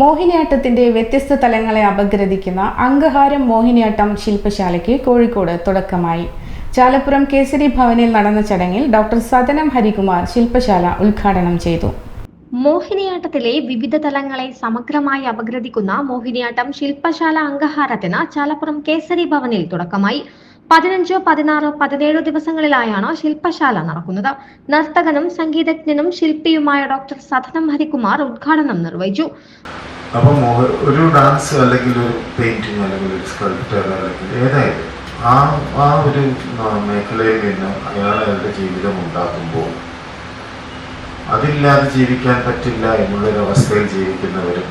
മോഹിനിയാട്ടത്തിന്റെ വ്യത്യസ്ത തലങ്ങളെ അപഗ്രഥിക്കുന്ന അങ്കഹാരം മോഹിനിയാട്ടം ശില്പശാലയ്ക്ക് കോഴിക്കോട് തുടക്കമായി. ചാലപ്പുറം കേസരി ഭവനിൽ നടന്ന ചടങ്ങിൽ ഡോക്ടർ സദനം ഹരികുമാർ ശില്പശാല ഉദ്ഘാടനം ചെയ്തു. മോഹിനിയാട്ടത്തിലെ വിവിധ തലങ്ങളെ സമഗ്രമായി അപഗ്രഥിക്കുന്ന മോഹിനിയാട്ടം ശില്പശാല അങ്കഹാരത്തിന് ചാലപ്പുറം കേസരി ഭവനിൽ തുടക്കമായി. പതിനഞ്ച് പതിനാറോ പതിനേഴോ ദിവസങ്ങളിലായാണ് ശില്പശാല നടക്കുന്നത്. നർത്തകനും സംഗീതജ്ഞനും ശില്പിയുമായ ഡോക്ടർ സദനം ഹരികുമാർ ഉദ്ഘാടനം നിർവഹിച്ചു. അപ്പം ഒരു- ഡാൻസ് അല്ലെങ്കിൽ ഒരു പെയിന്റിങ് അല്ലെങ്കിൽ ഒരു സ്കൾപ്ചർ അല്ലെങ്കിൽ ഏതായാലും ആ ആ ഒരു മേഖലയിൽ നിന്ന് അയാൾ അയാളുടെ ജീവിതം ഉണ്ടാക്കുമ്പോൾ അതില്ലാതെ ജീവിക്കാൻ പറ്റില്ല എന്നുള്ളൊരു അവസ്ഥയിൽ ജീവിക്കുന്നവരും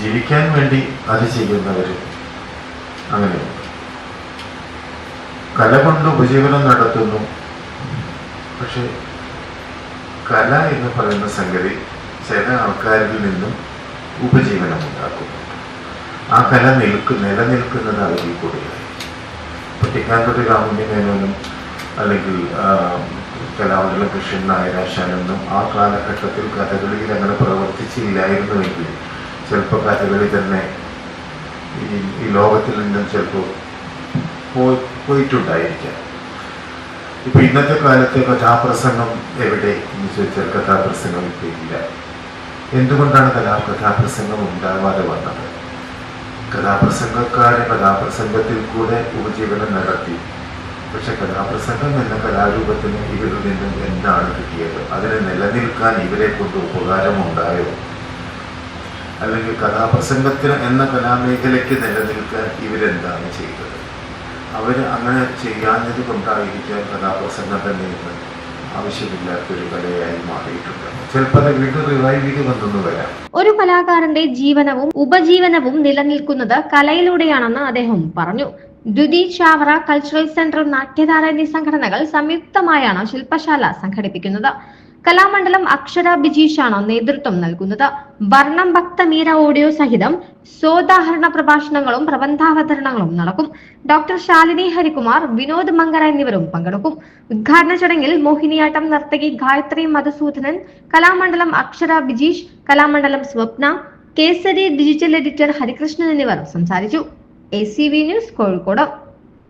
ജീവിക്കാൻ വേണ്ടി അത് ചെയ്യുന്നവരും അങ്ങനെയുണ്ട് കല കൊണ്ട് ഉപജീവനം നടത്തുന്നു. പക്ഷെ കല എന്ന് പറയുന്ന സംഗതി ചില ആൾക്കാരിൽ നിന്നും ഉപജീവനം ഉണ്ടാക്കുന്നു ആ കല നിൽക്ക് നിലനിൽക്കുന്നത് അവരിൽ കൂടിയായി ഇപ്പൊ ടിക്കാൻകുട്ടി രാമുണ്ണി മേനോനും അല്ലെങ്കിൽ കലാമണ്ഡലം കൃഷ്ണൻ നായരാശാനൊന്നും ആ കാലഘട്ടത്തിൽ കഥകളിയിൽ അങ്ങനെ പ്രവർത്തിച്ചില്ലായിരുന്നുവെങ്കിൽ ചിലപ്പോൾ കഥകളി തന്നെ ഈ ലോകത്തിൽ നിന്നും ചിലപ്പോൾ പോയി പോയിട്ടുണ്ടായിരിക്കാം. ഇപ്പൊ ഇന്നത്തെ കാലത്ത് കഥാപ്രസംഗം എവിടെ എന്ന് ചോദിച്ചാൽ കഥാപ്രസംഗം ഇപ്പൊ ഇല്ല എന്തുകൊണ്ടാണ് കഥാ കഥാപ്രസംഗം ഉണ്ടാവാതെ വന്നത്? കഥാപ്രസംഗക്കാരെ കഥാപ്രസംഗത്തിൽ കൂടെ ഉപജീവനം നടത്തി. പക്ഷെ കഥാപ്രസംഗം എന്ന കലാരൂപത്തിന് ഇവരിൽ നിന്നും എന്താണ് കിട്ടിയത്? അതിനെ നിലനിൽക്കാൻ ഇവരെ കൊണ്ട് ഉപകാരമുണ്ടായോ? അല്ലെങ്കിൽ കഥാപ്രസംഗത്തിന് എന്ന കലാമേഖലയ്ക്ക് നിലനിൽക്കാൻ ഇവരെന്താണ് ചെയ്തത്? അവർ അങ്ങനെ ചെയ്യാഞ്ഞത് കൊണ്ടായിരിക്കാം കഥാപ്രസംഗം ഇന്ന് ആവശ്യമില്ലാത്തൊരു കലയായി മാറിയിട്ടുണ്ട്. റിവൈവ് ഒരു കലാകാരന്റെ ജീവനവും ഉപജീവനവും നിലനിൽക്കുന്നത് കലയിലൂടെയാണെന്ന് അദ്ദേഹം പറഞ്ഞു. ദ്വിതി ചാവറ കൾച്ചറൽ സെന്റർ നാട്യധാര എന്നീ സംഘടനകൾ സംയുക്തമായാണ് ശില്പശാല സംഘടിപ്പിക്കുന്നത്. കലാമണ്ഡലം അക്ഷര ബിജീഷാണ് നേതൃത്വം നൽകുന്നത്. വർണം ഭക്ത മീര ഓഡിയോ സഹിതം സോദാഹരണ പ്രഭാഷണങ്ങളും പ്രബന്ധാവതരണങ്ങളും നടക്കും. ഡോക്ടർ ശാലിനി ഹരികുമാർ വിനോദ് മങ്കര എന്നിവരും പങ്കെടുക്കും. ഉദ്ഘാടന ചടങ്ങിൽ മോഹിനിയാട്ടം നർത്തകി ഗായത്രി മധുസൂദനൻ കലാമണ്ഡലം അക്ഷര ബിജീഷ് കലാമണ്ഡലം സ്വപ്ന കേസരി ഡിജിറ്റൽ എഡിറ്റർ ഹരികൃഷ്ണൻ എന്നിവർ സംസാരിച്ചു. A news Kozhikode.